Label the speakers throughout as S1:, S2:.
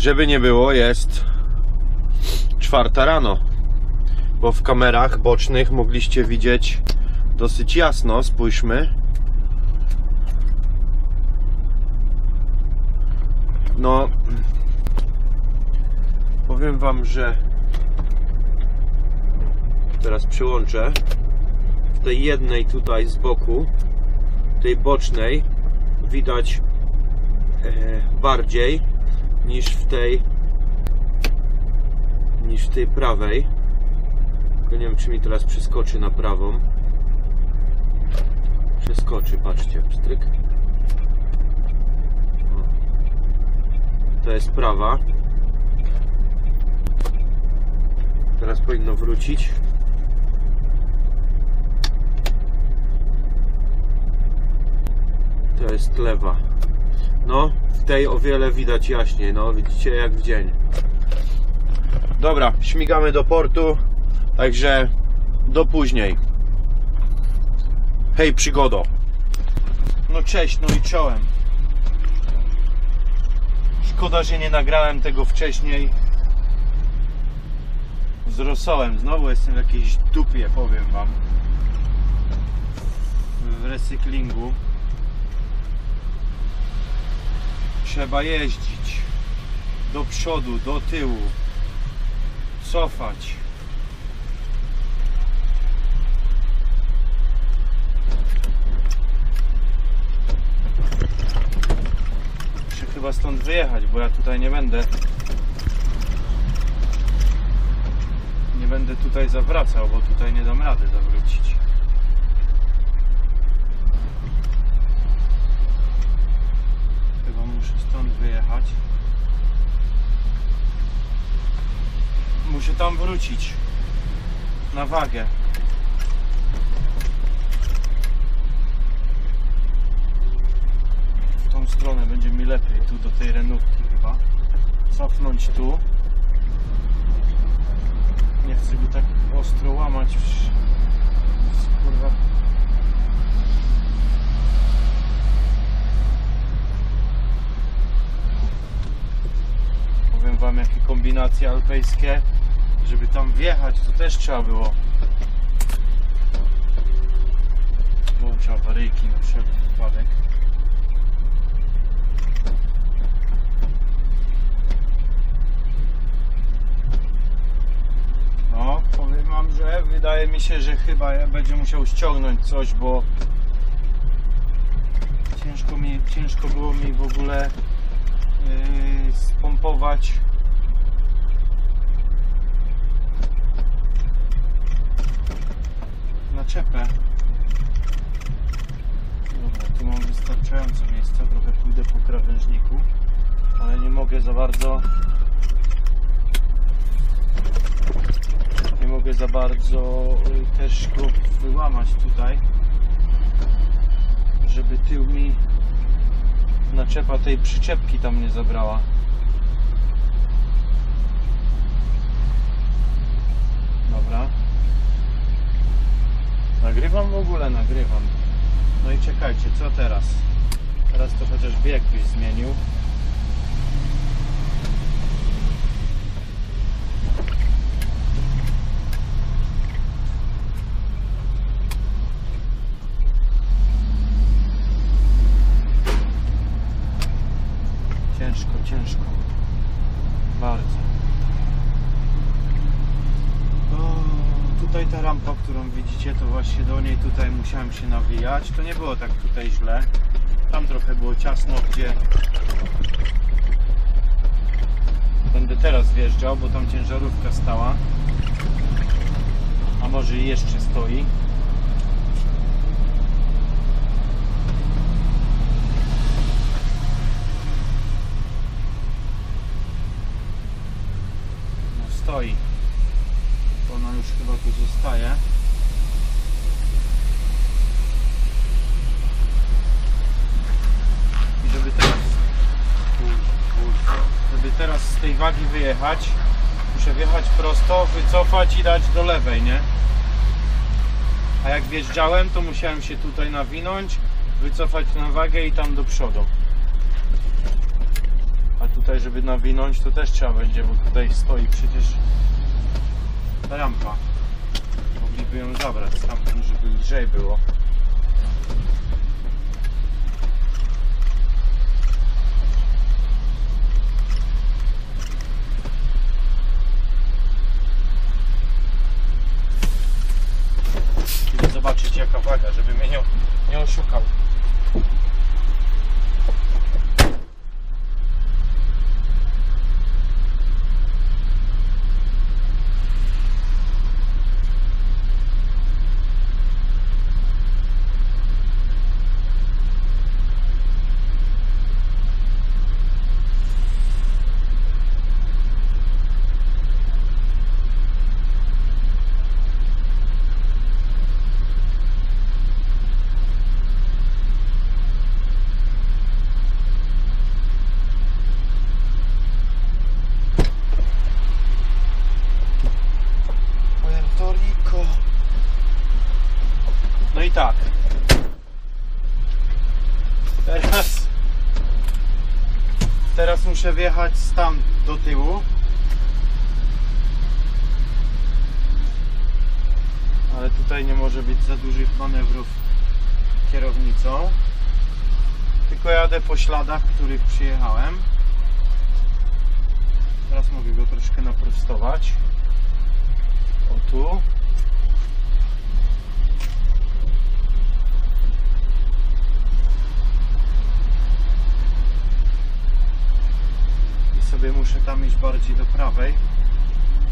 S1: Żeby nie było, jest czwarta rano, bo w kamerach bocznych mogliście widzieć dosyć jasno. Spójrzmy. No, powiem Wam, że teraz przyłączę w tej jednej tutaj z boku, tej bocznej widać e, bardziej niż w tej niż w tej prawej. Tylko nie wiem czy mi teraz przeskoczy na prawą. Przeskoczy, patrzcie, pstryk. To jest prawa. Teraz powinno wrócić. To jest lewa no, w tej o wiele widać jaśniej, no widzicie jak w dzień. Dobra, śmigamy do portu, także do później. Hej przygodo. No cześć, no i czołem. Szkoda, że nie nagrałem tego wcześniej z rosołem. Znowu jestem w jakiejś dupie, powiem wam. W recyklingu. Trzeba jeździć do przodu, do tyłu, cofać. Muszę chyba stąd wyjechać, bo ja tutaj nie będę. Nie będę tutaj zawracał, bo tutaj nie dam rady zawrócić. Chyba muszę stąd wyjechać. Muszę tam wrócić. Na wagę. W tą stronę będzie mi lepiej. Tu do tej renówki chyba. Cofnąć tu. Nie chcę go tak ostro łamać. Kurwa. Powiem wam jakie kombinacje alpejskie. Żeby tam wjechać to też trzeba było. Włącz awaryjki na wszelki wypadek. No, powiem wam, że wydaje mi się, że chyba ja będzie musiał ściągnąć coś, bo ciężko mi, ciężko było mi w ogóle yy, spompować naczepę. Dobra, tu mam wystarczająco miejsca, trochę pójdę po krawężniku, ale nie mogę za bardzo nie mogę za bardzo y, też go wyłamać tutaj żeby tył mi naczepa tej przyczepki tam nie zabrała. Dobra. Nagrywam w ogóle, nagrywam. No i czekajcie, co teraz? Teraz to chociaż bieg byś zmienił. Ciężko, ciężko. Bardzo. O, tutaj ta rampa, którą widzicie, to właśnie do niej tutaj musiałem się nawijać. To nie było tak tutaj źle. Tam trochę było ciasno, gdzie będę teraz wjeżdżał, bo tam ciężarówka stała. A może jeszcze stoi. No stoi. Ona już chyba tu zostaje. I żeby teraz żeby teraz z tej wagi wyjechać, muszę wjechać prosto, wycofać i dać do lewej, nie? A jak wjeżdżałem, to musiałem się tutaj nawinąć, wycofać na wagę i tam do przodu. A tutaj, żeby nawinąć, to też trzeba będzie, bo tutaj stoi przecież rampa. Mogliby ją zabrać stamtąd, żeby lżej było. Jaka waga, żeby mnie nie, nie oszukał. I tak. Teraz. Teraz muszę wjechać tam do tyłu. Ale tutaj nie może być za dużych manewrów kierownicą. Tylko jadę po śladach, których przyjechałem. Teraz mogę go troszkę naprostować. O tu. I sobie muszę tam iść bardziej do prawej,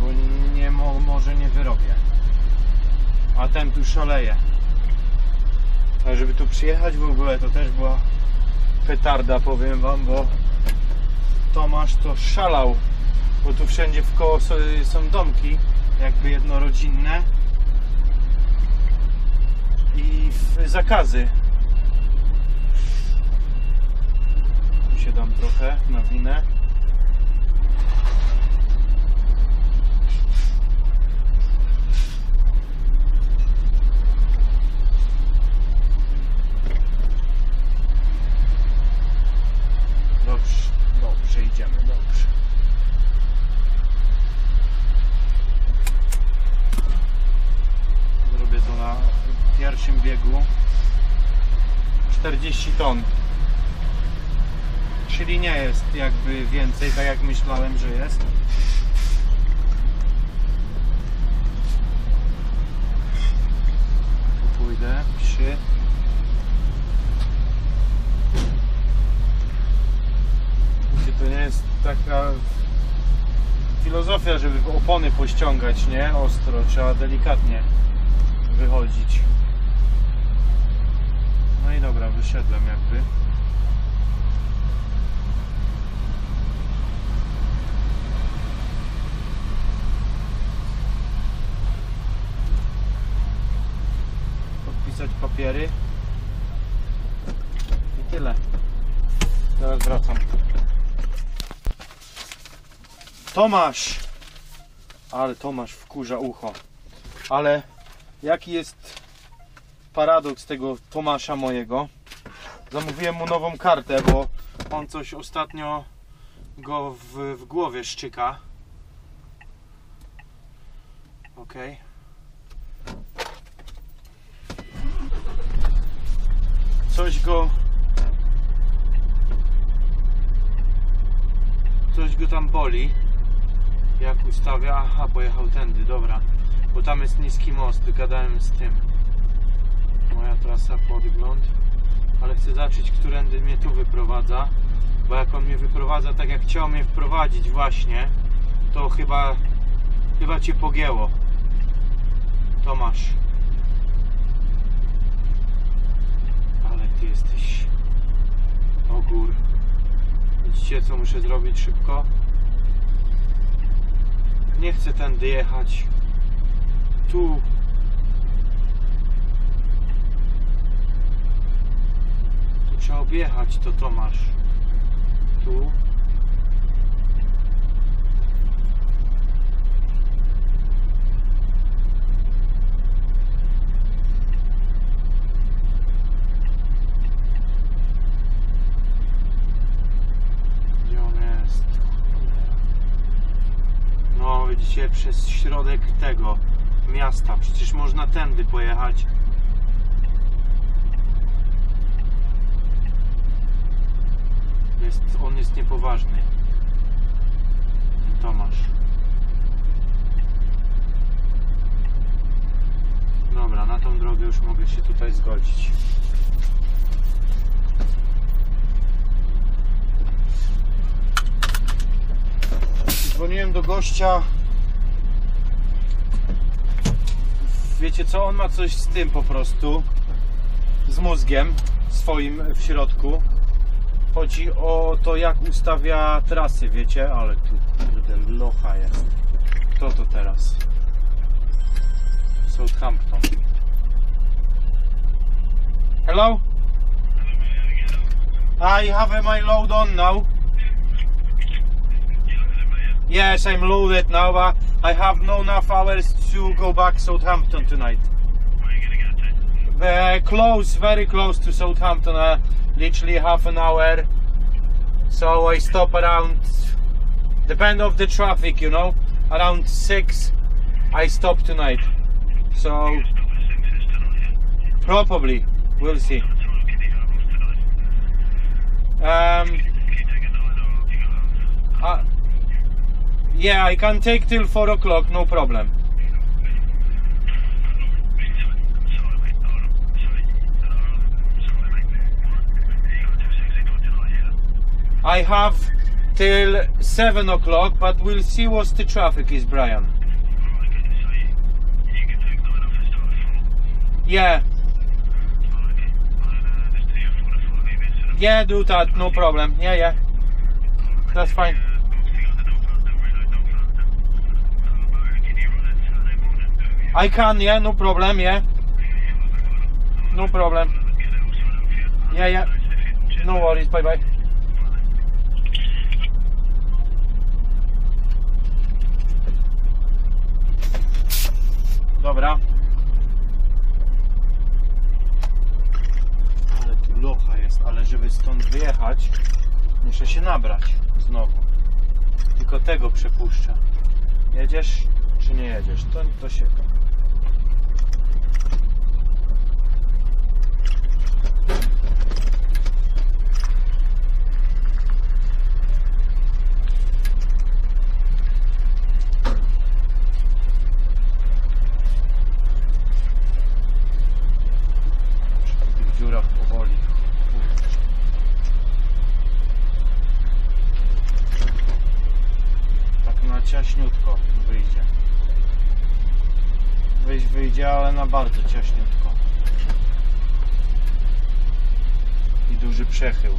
S1: bo nie mo, może nie wyrobię. A ten tu szaleje. A żeby tu przyjechać w ogóle to też była petarda, powiem wam, bo Tomasz to szalał, bo tu wszędzie w koło są, domki jakby jednorodzinne i zakazy. Tu się dam trochę na winę. 40 ton. Czyli nie jest jakby więcej, tak jak myślałem, że jest. Tu pójdę. Wiecie, To nie jest taka filozofia, żeby opony pościągać, nie? Ostro, trzeba delikatnie wychodzić. I dobra, jakby. Podpisać papiery. I tyle. Teraz wracam. Tomasz! Ale Tomasz wkurza ucho. Ale jaki jest paradoks tego Tomasza mojego? Zamówiłem mu nową kartę, bo on coś ostatnio go w, w głowie szczyka. Ok. Coś go coś go tam boli. Jak ustawia, aha, pojechał tędy, dobra. Bo tam jest niski most, gadałem z tym. Trasa, podgląd. Ale chcę zobaczyć, którędy mnie tu wyprowadza. Bo jak on mnie wyprowadza tak jak chciał mnie wprowadzić właśnie, to chyba, chyba cię pogięło. Tomasz. Ale ty jesteś ogór. Widzicie co muszę zrobić szybko? Nie chcę tędy jechać. Tu. trzeba objechać to Tomasz. Tu. Gdzie on jest? No widzicie przez środek tego miasta. Przecież można tędy pojechać. Jest, on jest niepoważny. Tomasz. Dobra, na tą drogę już mogę się tutaj zgodzić. Dzwoniłem do gościa. Wiecie co? On ma coś z tym po prostu. Z mózgiem swoim w środku. Chodzi o to, jak ustawia trasy, wiecie? Ale tu kurde locha jest. Kto to teraz? Southampton. Hello? I have my load on now. Yes, I'm loaded now, but I have no enough hours to go back Southampton tonight. They're close, very close to Southampton, uh, literally half an hour. So I stop around, depend of the traffic, you know, around six. I stop tonight. So probably we'll see. Um, uh, yeah, I can take till four o'clock, no problem. I have till seven o'clock, but we'll see what the traffic is, Brian. Yeah, yeah, do that, no problem. Yeah, yeah, that's fine. I can, yeah, no problem, yeah. No problem. Yeah, yeah. No worries, bye bye. Dobra. Ale tu locha jest, ale żeby stąd wyjechać, muszę się nabrać znowu. Tylko tego przepuszczę. Jedziesz czy nie jedziesz? To, to się. W tych dziurach powoli. Kurczę. Tak na ciaśniutko wyjdzie. Wyjść wyjdzie, ale bardzo ciaśniutko. I duży przechył.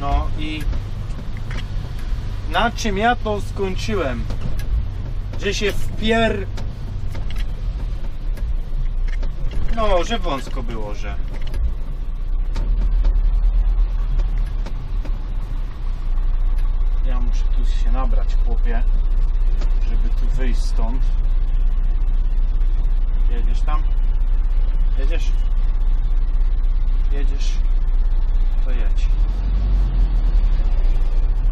S1: No i na czym ja to skończyłem? Że się wpier... No, że wąsko było, że... Ja muszę tu się nabrać, chłopie, żeby tu wyjść stąd. Jedziesz tam? Jedziesz? Jedziesz? To jedź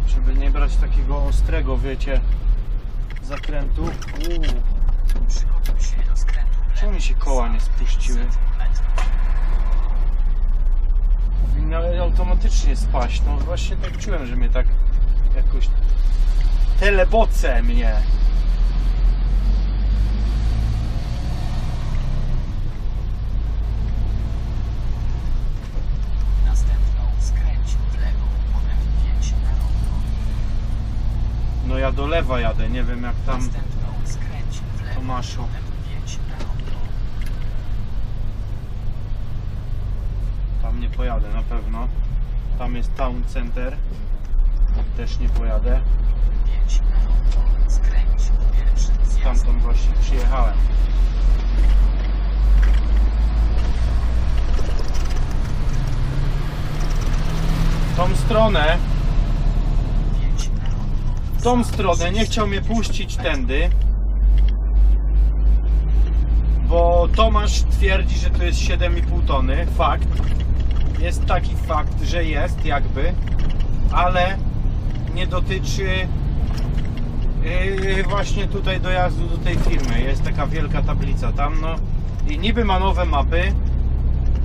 S1: żeby nie brać takiego ostrego, wiecie, zakrętu. Uuu, czemu mi się koła nie spuściły? Powinny automatycznie spaść. No właśnie tak czułem, że mnie tak jakoś teleboce mnie.
S2: Następną skręć w lewo. Potem wjedź na rondo.
S1: No ja do lewa jadę, nie wiem jak tam. Tomaszu. Tam nie pojadę na pewno. Tam jest town center. Też nie pojadę. Stamtąd właśnie przyjechałem. Tą stronę w tą stronę, nie chciał mnie puścić tędy. Bo Tomasz twierdzi, że to jest 7,5 tony. Fakt. Jest taki fakt, że jest jakby, ale nie dotyczy yy, właśnie tutaj dojazdu do tej firmy. Jest taka wielka tablica tam, no i niby ma nowe mapy,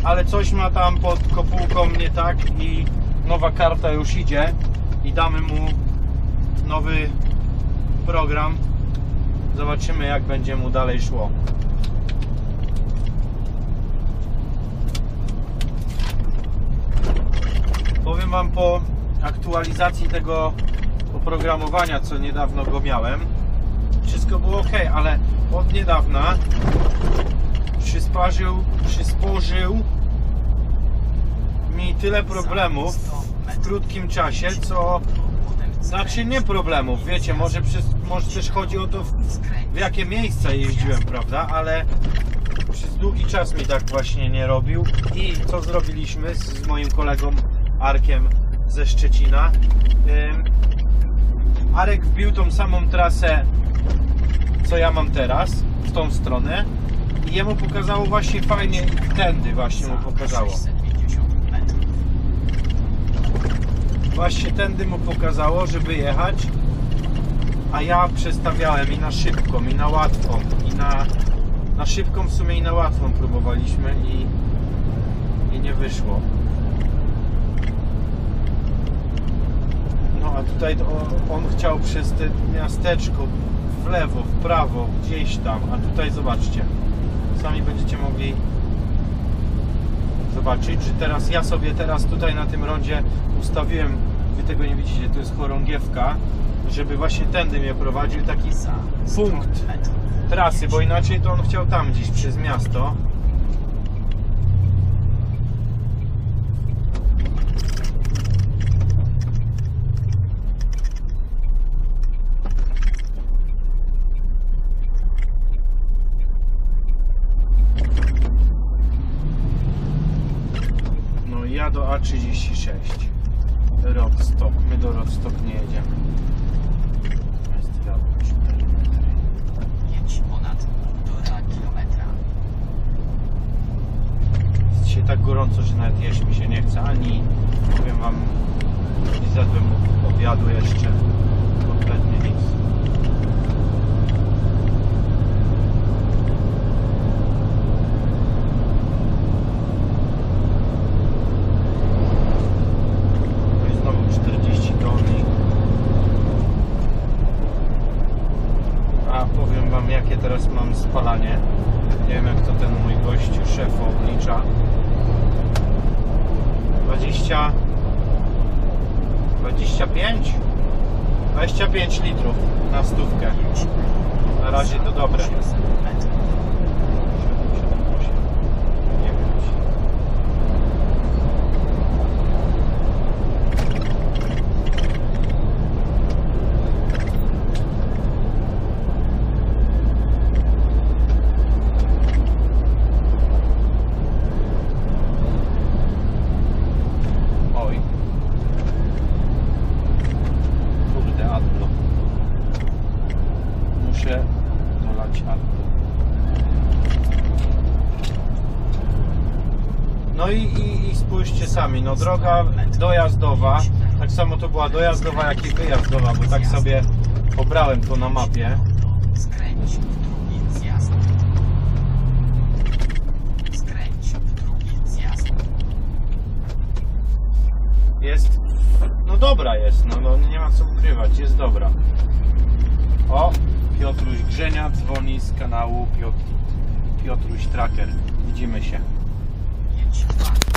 S1: ale coś ma tam pod kopułką nie tak i nowa karta już idzie i damy mu nowy program. Zobaczymy jak będzie mu dalej szło. Powiem Wam po aktualizacji tego oprogramowania, co niedawno go miałem, wszystko było ok, ale od niedawna przysparzył, przysporzył mi tyle problemów w krótkim czasie, co znaczy nie problemów, wiecie, może, przez, może też chodzi o to, w, w jakie miejsca jeździłem, prawda, ale przez długi czas mi tak właśnie nie robił i co zrobiliśmy z, z moim kolegą Arkiem ze Szczecina. Ym, Arek wbił tą samą trasę, co ja mam teraz, w tą stronę i jemu pokazało właśnie fajnie, tędy właśnie mu pokazało. Właśnie tędy mu pokazało, żeby jechać, a ja przestawiałem i na szybką, i na łatwą, i na, na szybką w sumie i na łatwą próbowaliśmy i, i nie wyszło. No a tutaj on, on chciał przez te miasteczko w lewo, w prawo, gdzieś tam, a tutaj zobaczcie, sami będziecie mogli zobaczyć, że teraz ja sobie teraz tutaj na tym rondzie ustawiłem, wy tego nie widzicie, to jest chorągiewka, żeby właśnie tędy mnie prowadził taki punkt
S2: 100 metrów.
S1: trasy, bo inaczej to on chciał tam gdzieś przez miasto. 36 Rodstock, my do Rodstock nie jedziemy. Jest wiadomość
S2: jedź ponad 1,5 kilometra.
S1: Jest dzisiaj tak gorąco, że nawet jeść mi się nie chce ani powiem wam nie zjadłem obiadu jeszcze. 25 25 litrów na stówkę. Na razie to dobre. Muszę dolać adblock. No i, i, i spójrzcie sami, no droga dojazdowa, tak samo to była dojazdowa jak i wyjazdowa, bo tak sobie pobrałem to na mapie.
S2: Skręć w drugi zjazd. Skręć w drugi zjazd.
S1: Jest, no dobra jest, no, no nie ma co ukrywać, jest dobra. O, Piotruś Grzenia dzwoni z kanału Piotr, Piotruś Tracker, widzimy się.
S2: Jedź 2